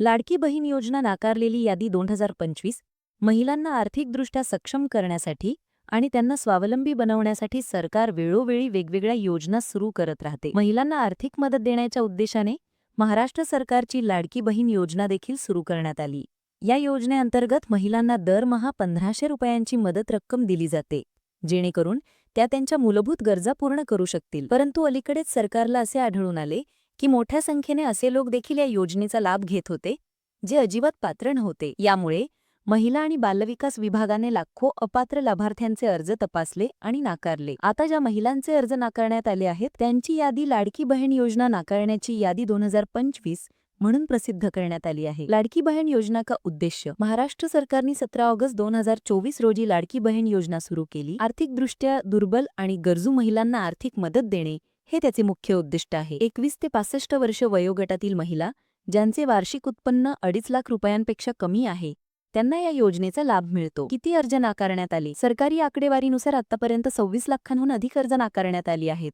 लाडकी बहीण योजना नाकारलेली यादी दोन हजार पंचवीस महिलांना आर्थिकदृष्ट्या सक्षम करण्यासाठी आणि त्यांना स्वावलंबी बनवण्यासाठी सरकार वेळोवेळी वेगवेगळ्या योजना सुरू करत राहते. महिलांना आर्थिक मदत देण्याच्या उद्देशाने महाराष्ट्र सरकारची लाडकी बहीण योजना देखील सुरू करण्यात आली. या योजनेअंतर्गत महिलांना दरमहा पंधराशे रुपयांची मदत रक्कम दिली जाते जेणेकरून त्या त्यांच्या मूलभूत गरजा पूर्ण करू शकतील. परंतु अलीकडेच सरकारला असे आढळून आले की मोठ्या संख्येने असे लोक देखील या योजनेचा लाभ घेत होते जे अजिबात पात्र नव्हते. यामुळे महिला आणि बालविकास विभागाने लाखो अपात्र लाभार्थ्यांचे अर्ज तपासले आणि नाकारले. आता ज्या महिलांचे अर्ज नाकारण्यात आले आहेत त्यांची यादी लाडकी बहीण योजना नाकारण्याची यादी दोन हजार पंचवीस म्हणून प्रसिद्ध करण्यात आली आहे. लाडकी बहीण योजना का उद्देश्य महाराष्ट्र सरकारने सतरा ऑगस्ट दोन हजार चोवीस रोजी लाडकी बहीण योजना सुरू केली. आर्थिकदृष्ट्या दुर्बल आणि गरजू महिलांना आर्थिक मदत देणे हे त्याचे मुख्य उद्दिष्ट आहे. एकवीस ते पासष्ट वर्ष वयोगटातील महिला ज्यांचे वार्षिक उत्पन्न अडीच लाख रुपयांपेक्षा कमी आहे त्यांना या योजनेचा लाभ मिळतो. किती अर्ज नाकारण्यात आले? सरकारी आकडेवारीनुसार आतापर्यंत सव्वीस लाखांहून अधिक अर्ज नाकारण्यात आली आहेत.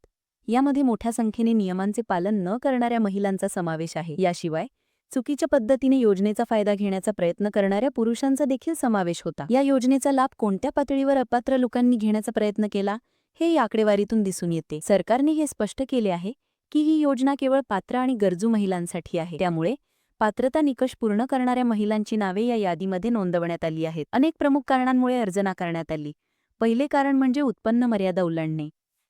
यामध्ये मोठ्या संख्येने नियमांचे पालन न करणाऱ्या महिलांचा समावेश आहे. याशिवाय चुकीच्या पद्धतीने योजनेचा फायदा घेण्याचा प्रयत्न करणाऱ्या पुरुषांचा देखील समावेश होता. या योजनेचा लाभ कोणत्या पातळीवर अपात्र लोकांनी घेण्याचा प्रयत्न केला? हे या आकडेवारीतून दिसून येते. सरकारने हे स्पष्ट केले आहे की ही योजना केवळ पात्र आणि गरजू महिलांसाठी आहे. त्यामुळे पात्रता निकष पूर्ण करणाऱ्या महिलांची नावे या यादीमध्ये नोंदवण्यात आली आहेत. अनेक प्रमुख कारणांमुळे अर्ज नाकारण्यात आली. पहिले कारण म्हणजे उत्पन्न मर्यादा ओलांडणे.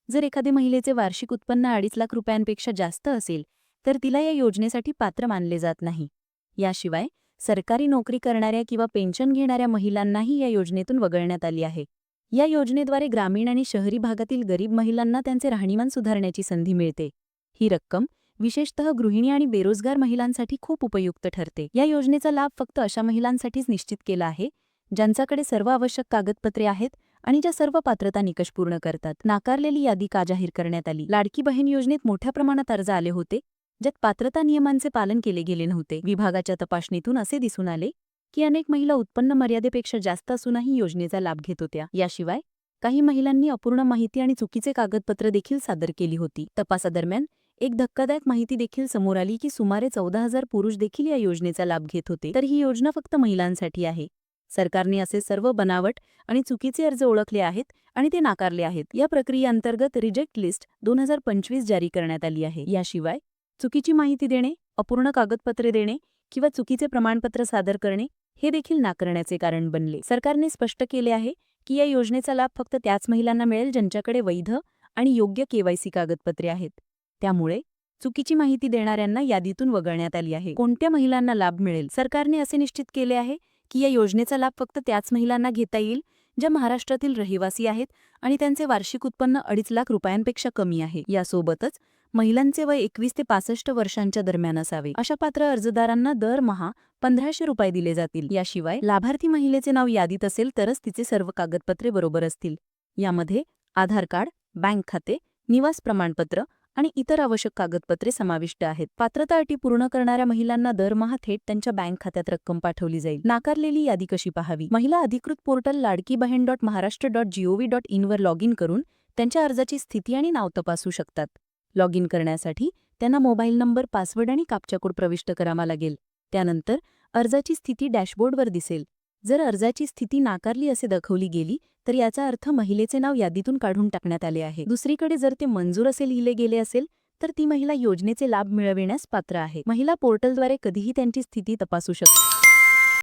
जर एखाद्या महिलेचे वार्षिक उत्पन्न अडीच लाख रुपयांपेक्षा जास्त असेल तर तिला या योजनेसाठी पात्र मानले जात नाही. याशिवाय सरकारी नोकरी करणाऱ्या किंवा पेन्शन घेणाऱ्या महिलांनाही या योजनेतून वगळण्यात आली आहे. या योजनेद्वारे ग्रामीण आणि शहरी भागातील गरीब महिलांना त्यांचे राहणीमान सुधारण्याची संधी मिळते. ही रक्कम विशेषतः गृहिणी आणि बेरोजगार महिलांसाठी खूप उपयुक्त ठरते. या योजनेचा लाभ फक्त अशा महिलांसाठीच निश्चित केला आहे ज्यांच्याकडे सर्व आवश्यक कागदपत्रे आहेत आणि ज्या सर्व पात्रता निकष पूर्ण करतात. नाकारलेली यादी का जाहीर करण्यात आली? लाडकी बहीण योजनेत मोठ्या प्रमाणात अर्ज आले होते ज्यात पात्रता नियमांचे पालन केले गेले नव्हते. विभागाच्या तपासणीतून असे दिसून आले की अनेक महिला उत्पन्न मर्यादेपेक्षा जास्त असूनही योजनेचा लाभ घेत होत्या. याशिवाय काही महिलांनी अपूर्ण माहिती आणि चुकीचे कागदपत्र देखील सादर केली होती. तपासादरम्यान एक धक्कादायक माहिती देखील समोर आली की सुमारे चौदा हजार पुरुष देखील या योजनेचा लाभ घेत होते. तर ही योजना फक्त महिलांसाठी आहे. सरकारने असे सर्व बनावट आणि चुकीचे अर्ज ओळखले आहेत आणि ते नाकारले आहेत. या प्रक्रियेअंतर्गत रिजेक्ट लिस्ट दोन हजार पंचवीस जारी करण्यात आली आहे. याशिवाय चुकीची माहिती देणे अपूर्ण कागदपत्रे देणे किंवा चुकीचे प्रमाणपत्र सादर करणे हे देखील नाकारण्याचे कारण बनले. सरकारने स्पष्ट केले आहे की या योजनेचा लाभ फक्त त्याच महिलांना मिळेल ज्यांच्याकडे वैध आणि योग्य केवायसी कागदपत्रे आहेत. त्यामुळे चुकीची माहिती देणाऱ्यांना यादीतून वगळण्यात आली आहे. कोणत्या महिलांना लाभ मिळेल? सरकारने असे निश्चित केले आहे की या योजनेचा लाभ फक्त त्याच महिलांना घेता येईल ज्या महाराष्ट्रातील रहिवासी आहेत आणि त्यांचे वार्षिक उत्पन्न अडीच लाख रुपयांपेक्षा कमी आहे. यासोबतच महिलांचे वय एकवीस ते पासष्ट वर्षांच्या दरम्यान असावे. अशा पात्र अर्जदारांना दरमहा पंधराशे रुपये दिले जातील. याशिवाय लाभार्थी महिलेचे नाव यादीत असेल तरच तिचे सर्व कागदपत्रे बरोबर असतील. यामध्ये आधार कार्ड बँक खाते निवास प्रमाणपत्र आणि इतर आवश्यक कागदपत्रे समाविष्ट आहेत. पात्रता अटी पूर्ण करणाऱ्या महिलांना दरमहा थेट त्यांच्या बँक खात्यात रक्कम पाठवली जाईल. नाकारलेली यादी कशी पाहावी? महिला अधिकृत portal Ladki Bahin dot Maharashtra dot GOV dot इनवर log in करून त्यांच्या अर्जाची स्थिती आणि नाव तपासू शकतात. लॉग इन करण्यासाठी त्यांना मोबाईल नंबर पासवर्ड आणि कापचा कोड प्रविष्ट करावा लागेल. त्यानंतर अर्जाची स्थिती डॅशबोर्डवर दिसेल. जर अर्जाची स्थिती नाकारली असे दाखवली गेली तर याचा अर्थ महिलेचे नाव यादीतून काढून टाकण्यात आले आहे. दुसरीकडे जर ते मंजूर असे लिहिले गेले असेल तर ती महिला योजनेचे लाभ मिळविण्यास पात्र आहे. महिला पोर्टलद्वारे कधीही त्यांची स्थिती तपासू शकते.